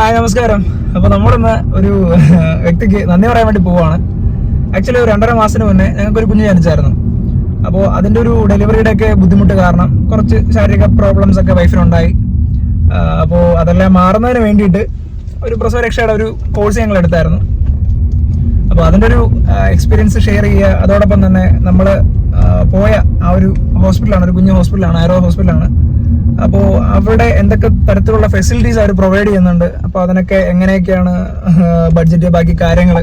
Hi നമസ്കാരം. അപ്പൊ നമ്മളിന്ന് ഒരു വ്യക്തിക്ക് നന്ദി പറയാൻ വേണ്ടി പോവാണ്. ആക്ച്വലി ഒരു രണ്ടര മാസത്തിന് മുന്നേ ഞങ്ങൾക്ക് ഒരു കുഞ്ഞ് ജനിച്ചായിരുന്നു. അപ്പോൾ അതിന്റെ ഒരു ഡെലിവറിയുടെ ഒക്കെ ബുദ്ധിമുട്ട് കാരണം കുറച്ച് ശാരീരിക പ്രോബ്ലംസ് ഒക്കെ വൈഫിനുണ്ടായി. അപ്പോൾ അതെല്ലാം മാറുന്നതിന് വേണ്ടിയിട്ട് ഒരു പ്രസവരക്ഷയുടെ ഒരു കോഴ്സ് ഞങ്ങൾ എടുത്തായിരുന്നു. അപ്പോൾ അതിന്റെ ഒരു എക്സ്പീരിയൻസ് ഷെയർ ചെയ്യുക അതോടൊപ്പം തന്നെ നമ്മൾ പോയ ആ ഒരു ഹോസ്പിറ്റലാണ് ഒരു കുഞ്ഞ് ഹോസ്പിറ്റലാണ് ആരോ ഹോസ്പിറ്റലാണ് അപ്പോൾ അവിടെ എന്തൊക്കെ തരത്തിലുള്ള ഫെസിലിറ്റീസ് അവർ പ്രൊവൈഡ് ചെയ്യുന്നുണ്ട്? അപ്പോൾ അതിനൊക്കെ എങ്ങനെയൊക്കെയാണ് ബഡ്ജറ്റ് ബാക്കി കാര്യങ്ങൾ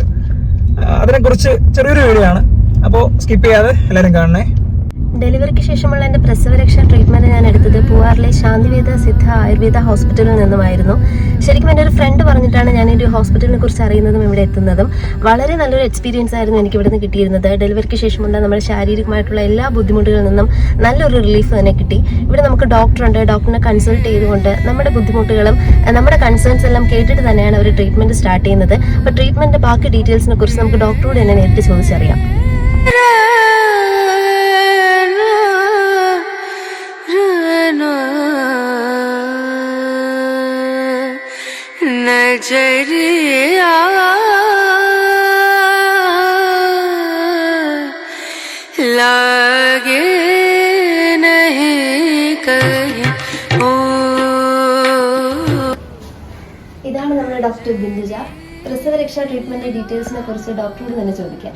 അതിനെക്കുറിച്ച് ചെറിയൊരു വീഡിയോ ആണ്. അപ്പോൾ സ്കിപ്പ് ചെയ്യാതെ എല്ലാവരും കാണണേ. ഡെലിവറിക്ക് ശേഷമുള്ള എന്റെ പ്രസവരക്ഷാ ട്രീറ്റ്മെന്റ് ഞാൻ എടുത്തത് പൂവാറിലെ ശാന്തിവേദ സിദ്ധ ആയുർവേദ ഹോസ്പിറ്റലിൽ നിന്നുമായിരുന്നു. ശരിക്കും എന്റെ ഒരു ഫ്രണ്ട് പറഞ്ഞിട്ടാണ് ഞാൻ ഈ ഹോസ്പിറ്റലിനെ കുറിച്ച് അറിയുന്നതും ഇവിടെ എത്തുന്നതും. വളരെ നല്ലൊരു എക്സ്പീരിയൻസ് ആയിരുന്നു എനിക്ക് ഇവിടുന്ന് കിട്ടിയിരുന്നത്. ഡെലിവറിക്ക് ശേഷമുള്ള നമ്മുടെ ശാരീരികമായിട്ടുള്ള എല്ലാ ബുദ്ധിമുട്ടുകളിൽ നിന്നും നല്ലൊരു റിലീഫ് തന്നെ കിട്ടി. ഇവിടെ നമുക്ക് ഡോക്ടറുണ്ട് ഡോക്ടറിനെ കൺസൾട്ട് ചെയ്തുകൊണ്ട് നമ്മുടെ ബുദ്ധിമുട്ടുകളും നമ്മുടെ കൺസേൺസ് എല്ലാം കേട്ടിട്ട് തന്നെയാണ് അവർ ട്രീറ്റ്മെന്റ് സ്റ്റാർട്ട് ചെയ്യുന്നത്. അപ്പോൾ ട്രീറ്റ്മെന്റിന്റെ ബാക്കി ഡീറ്റെയിൽസിനെ കുറിച്ച് നമുക്ക് ഡോക്ടറോട് തന്നെ നേരിട്ട് ചോദിച്ചറിയാം. नजरिया लागे नहीं कहीं ओ ഇതാണ് നമ്മുടെ ഡോക്ടർ ബിന്ദുജ പ്രസവരക്ഷാ ട്രീറ്റ്മെന്റ് ഡീറ്റെയിൽസിനെ കുറിച്ച് ഡോക്ടറോട് തന്നെ ചോദിക്കാം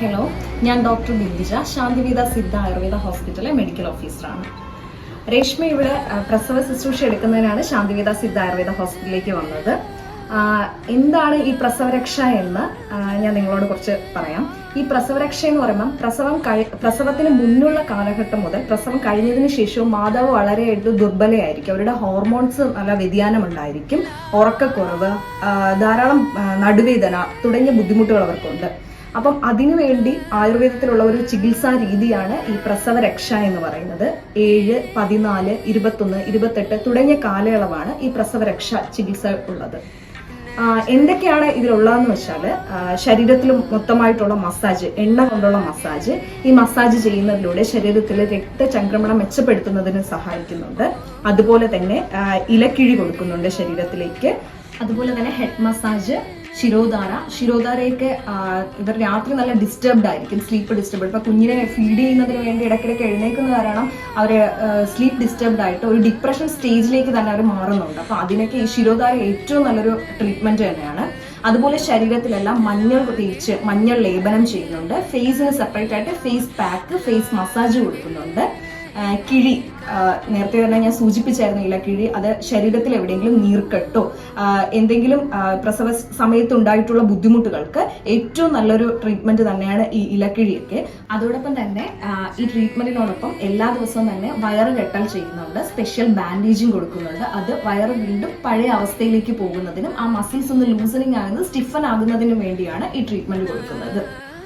ഹലോ ഞാൻ ഡോക്ടർ ബിന്ദിജ ശാന്തിവേദ സിദ്ധ ആയുർവേദ ഹോസ്പിറ്റലിലെ മെഡിക്കൽ ഓഫീസറാണ് രേഷ്മ ഇവിടെ പ്രസവ ശുശ്രൂഷ എടുക്കുന്നതിനാണ് ശാന്തിവേദ സിദ്ധ ആയുർവേദ ഹോസ്പിറ്റലിലേക്ക് വന്നത്. എന്താണ് ഈ പ്രസവരക്ഷ എന്ന് ഞാൻ നിങ്ങളോട് കുറച്ച് പറയാം. ഈ പ്രസവരക്ഷ എന്ന് പറയുമ്പം പ്രസവം കഴി പ്രസവത്തിന് മുന്നുള്ള കാലഘട്ടം മുതൽ പ്രസവം കഴിഞ്ഞതിന് ശേഷവും മാതാവ് വളരെയായിട്ട് ദുർബലയായിരിക്കും. അവരുടെ ഹോർമോൺസ് നല്ല വ്യതിയാനം ഉണ്ടായിരിക്കും ഉറക്കക്കുറവ് ധാരാളം നടുവേദന തുടങ്ങിയ ബുദ്ധിമുട്ടുകൾ അവർക്കുണ്ട്. അപ്പം അതിനുവേണ്ടി ആയുർവേദത്തിലുള്ള ഒരു ചികിത്സാ രീതിയാണ് ഈ പ്രസവ രക്ഷ എന്ന് പറയുന്നത്. ഏഴ് പതിനാല് ഇരുപത്തൊന്ന് ഇരുപത്തെട്ട് തുടങ്ങിയ കാലയളവാണ് ഈ പ്രസവ രക്ഷ ചികിത്സ ഉള്ളത്. എന്തൊക്കെയാണ് ഇതിലുള്ളതെന്ന് വെച്ചാൽ ശരീരത്തിൽ മൊത്തമായിട്ടുള്ള മസാജ് എണ്ണ കൊണ്ടുള്ള മസാജ് ഈ മസാജ് ചെയ്യുന്നതിലൂടെ ശരീരത്തിലെ രക്തചംക്രമണം മെച്ചപ്പെടുത്തുന്നതിന് സഹായിക്കുന്നുണ്ട്. അതുപോലെ തന്നെ ഇലക്കിഴി കൊടുക്കുന്നുണ്ട് ശരീരത്തിലേക്ക്. അതുപോലെ തന്നെ ഹെഡ് മസാജ് ശിരോധാര. ശിരോധാരയൊക്കെ ഇവർ രാത്രി നല്ല ഡിസ്റ്റർബ്ഡ് ആയിരിക്കും സ്ലീപ്പ് ഡിസ്റ്റർബ്ഡ് ഇപ്പൊ കുഞ്ഞിനെ ഫീഡ് ചെയ്യുന്നതിന് വേണ്ടി ഇടയ്ക്കിടയ്ക്ക് എഴുന്നേക്കുന്ന കാരണം അവർ സ്ലീപ്പ് ഡിസ്റ്റർബ്ഡ് ആയിട്ട് ഒരു ഡിപ്രഷൻ സ്റ്റേജിലേക്ക് തന്നെ അവർ മാറുന്നുണ്ട്. അപ്പൊ അതിനൊക്കെ ഈ ശിരോധാര ഏറ്റവും നല്ലൊരു ട്രീറ്റ്മെന്റ് തന്നെയാണ്. അതുപോലെ ശരീരത്തിലെല്ലാം മഞ്ഞൾ തേച്ച് മഞ്ഞൾ ലേപനം ചെയ്യുന്നുണ്ട്. ഫേസിന് സെപ്പറേറ്റ് ആയിട്ട് ഫേസ് പാക്ക് ഫേസ് മസാജ് കൊടുക്കുന്നുണ്ട്. കിഴി നേരത്തെ തന്നെ ഞാൻ സൂചിപ്പിച്ചായിരുന്നു ഇലക്കിഴി അത് ശരീരത്തിൽ എവിടെയെങ്കിലും നീർക്കെട്ടോ എന്തെങ്കിലും പ്രസവ സമയത്ത് ഉണ്ടായിട്ടുള്ള ബുദ്ധിമുട്ടുകൾക്ക് ഏറ്റവും നല്ലൊരു ട്രീറ്റ്മെന്റ് തന്നെയാണ് ഈ ഇലക്കിഴിയൊക്കെ അതോടൊപ്പം തന്നെ ഈ ട്രീറ്റ്മെന്റിനോടൊപ്പം എല്ലാ ദിവസവും തന്നെ വയറ് കെട്ടൽ ചെയ്യുന്നുണ്ട് സ്പെഷ്യൽ ബാൻഡേജിങ് കൊടുക്കുന്നുണ്ട്. അത് വയറ് വീണ്ടും പഴയ അവസ്ഥയിലേക്ക് പോകുന്നതിനും ആ മസിൽസ് ഒന്ന് ലൂസനിങ് ആകുന്നത് സ്റ്റിഫൻ ആകുന്നതിനും വേണ്ടിയാണ് ഈ ട്രീറ്റ്മെന്റ് കൊടുക്കുന്നത്.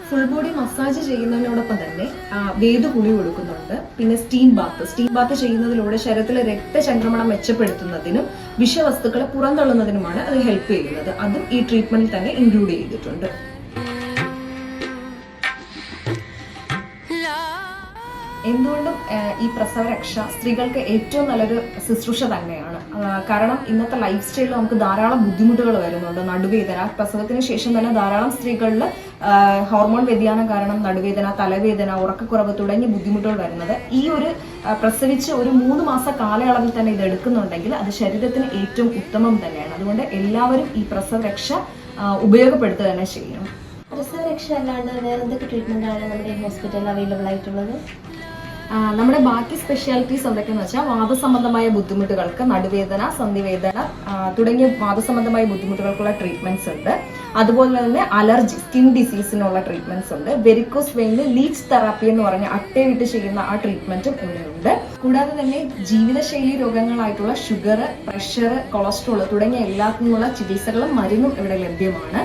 ഫുൾ ബോഡി മസാജ് ചെയ്യുന്നതിനോടൊപ്പം തന്നെ വേദ കുളി കൊടുക്കുന്നുണ്ട്. പിന്നെ സ്റ്റീം ബാത്ത്. സ്റ്റീം ബാത്ത് ചെയ്യുന്നതിലൂടെ ശരീരത്തിലെ രക്തചംക്രമണം മെച്ചപ്പെടുത്തുന്നതിനും വിഷവസ്തുക്കളെ പുറന്തള്ളുന്നതിനുമാണ് അത് ഹെൽപ്പ് ചെയ്യുന്നത്. അതും ഈ ട്രീറ്റ്മെന്റിൽ തന്നെ ഇൻക്ലൂഡ് ചെയ്തിട്ടുണ്ട്. എന്തുകൊണ്ടും ഈ പ്രസവരക്ഷ സ്ത്രീകൾക്ക് ഏറ്റവും നല്ലൊരു ശുശ്രൂഷ തന്നെയാണ്. കാരണം ഇന്നത്തെ ലൈഫ് സ്റ്റൈലിൽ നമുക്ക് ധാരാളം ബുദ്ധിമുട്ടുകൾ വരുന്നുണ്ട്. നടുവേദന പ്രസവത്തിന് ശേഷം തന്നെ ധാരാളം സ്ത്രീകളിൽ ഹോർമോൺ വ്യതിയാനം കാരണം നടുവേദന തലവേദന ഉറക്കക്കുറവ് തുടങ്ങിയ ബുദ്ധിമുട്ടുകൾ വരുന്നത്. ഈ ഒരു പ്രസവിച്ച് ഒരു മൂന്ന് മാസ കാലയളവിൽ തന്നെ ഇത് എടുക്കുന്നുണ്ടെങ്കിൽ അത് ശരീരത്തിന് ഏറ്റവും ഉത്തമം തന്നെയാണ്. അതുകൊണ്ട് എല്ലാവരും ഈ പ്രസവരക്ഷ ഉപയോഗപ്പെടുത്തുക തന്നെ ചെയ്യണം. പ്രസവരക്ഷ അല്ലാണ്ട് വേറെ എന്തൊക്കെ ആണ് നമ്മുടെ ഹോസ്പിറ്റലിൽ അവൈലബിൾ ആയിട്ടുള്ളത്? നമ്മുടെ ബാക്കി സ്പെഷ്യാലിറ്റീസ് എന്തൊക്കെയെന്ന് വെച്ചാൽ വാദസംബന്ധമായ ബുദ്ധിമുട്ടുകൾക്ക് നടുവേദന സന്ധിവേദന തുടങ്ങിയ വാദസംബന്ധമായ ബുദ്ധിമുട്ടുകൾക്കുള്ള ട്രീറ്റ്മെന്റ്സ് ഉണ്ട്. അതുപോലെ തന്നെ അലർജി സ്കിൻ ഡിസീസിനുള്ള ട്രീറ്റ്മെന്റ്സ് ഉണ്ട്. വെരിക്കോസ് വെയിനിൽ ലീച്ച് തെറാപ്പി എന്ന് പറഞ്ഞ അട്ടയിട്ട് ചെയ്യുന്ന ആ ട്രീറ്റ്മെന്റും ഇവിടെയുണ്ട് കൂടാതെ തന്നെ ജീവിതശൈലി രോഗങ്ങളായിട്ടുള്ള ഷുഗർ പ്രഷർ കൊളസ്ട്രോൾ തുടങ്ങിയ എല്ലാത്തിനുമുള്ള ചികിത്സകളും മരുന്നും ഇവിടെ ലഭ്യമാണ്.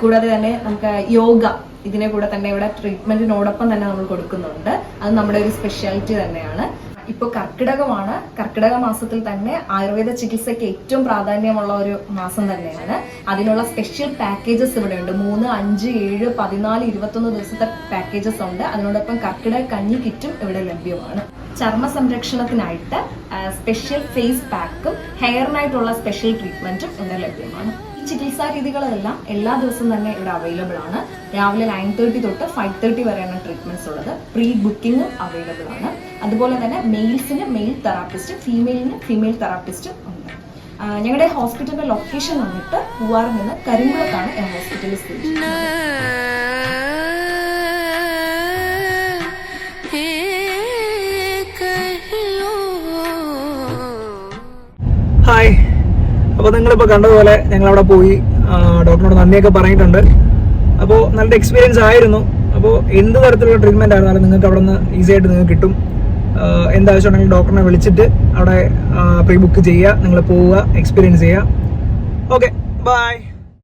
കൂടാതെ തന്നെ നമുക്ക് യോഗ ഇതിനെ കൂടെ തന്നെ ഇവിടെ ട്രീറ്റ്മെന്റിനോടൊപ്പം തന്നെ നമ്മൾ കൊടുക്കുന്നുണ്ട്. അത് നമ്മുടെ ഒരു സ്പെഷ്യാലിറ്റി തന്നെയാണ്. ഇപ്പോൾ കർക്കിടകമാണ്. കർക്കിടക മാസത്തിൽ തന്നെ ആയുർവേദ ചികിത്സയ്ക്ക് ഏറ്റവും പ്രാധാന്യമുള്ള ഒരു മാസം തന്നെയാണ്. അതിനുള്ള സ്പെഷ്യൽ പാക്കേജസ് ഇവിടെ ഉണ്ട് മൂന്ന് അഞ്ച് ഏഴ് പതിനാല് ഇരുപത്തൊന്ന് ദിവസത്തെ പാക്കേജസ് ഉണ്ട്. അതിനോടൊപ്പം കർക്കിടക കഞ്ഞി കിറ്റും ഇവിടെ ലഭ്യമാണ്. ചർമ്മ സംരക്ഷണത്തിനായിട്ട് സ്പെഷ്യൽ ഫേസ് പാക്കും ഹെയറിനായിട്ടുള്ള സ്പെഷ്യൽ ട്രീറ്റ്മെന്റും ഇവിടെ ലഭ്യമാണ്. ചികിത്സാ രീതികളെല്ലാം എല്ലാ ദിവസവും തന്നെ ഇവിടെ അവൈലബിൾ ആണ്. രാവിലെ നയൻ തേർട്ടി തൊട്ട് ഫൈവ് തേർട്ടി വരെയാണ് ട്രീറ്റ്മെന്റ്സ് ഉള്ളത്. പ്രീ ബുക്കിംഗും അവൈലബിൾ ആണ്. അതുപോലെ തന്നെ മെയിൽസിന് മെയിൽ തെറാപ്പിസ്റ്റ് ഫീമെയിലിന് ഫീമെയിൽ തെറാപ്പിസ്റ്റും ഉണ്ട്. ഞങ്ങളുടെ ഹോസ്പിറ്റലിന്റെ ലൊക്കേഷൻ വന്നിട്ട് പൂവാറിൽ നിന്ന് കരിങ്കുളത്താണ് ഹോസ്പിറ്റലിൽ സ്ഥിതി അപ്പോൾ നിങ്ങളിപ്പോൾ കണ്ടതുപോലെ ഞങ്ങൾ അവിടെ പോയി ഡോക്ടറിനോട് നന്ദിയൊക്കെ പറഞ്ഞിട്ടുണ്ട്. അപ്പോൾ നല്ല എക്സ്പീരിയൻസ് ആയിരുന്നു. അപ്പോൾ എന്ത് തരത്തിലുള്ള ട്രീറ്റ്മെന്റ് ആയിരുന്നാലും നിങ്ങൾക്ക് അവിടെ നിന്ന് ഈസി ആയിട്ട് നിങ്ങൾക്ക് കിട്ടും. എന്താവശ്യം എന്താവശ്യമുണ്ടെങ്കിൽ ഡോക്ടറിനെ വിളിച്ചിട്ട് അവിടെ പ്രീ ബുക്ക് ചെയ്യുക നിങ്ങൾ പോവുക എക്സ്പീരിയൻസ് ചെയ്യുക. Okay bye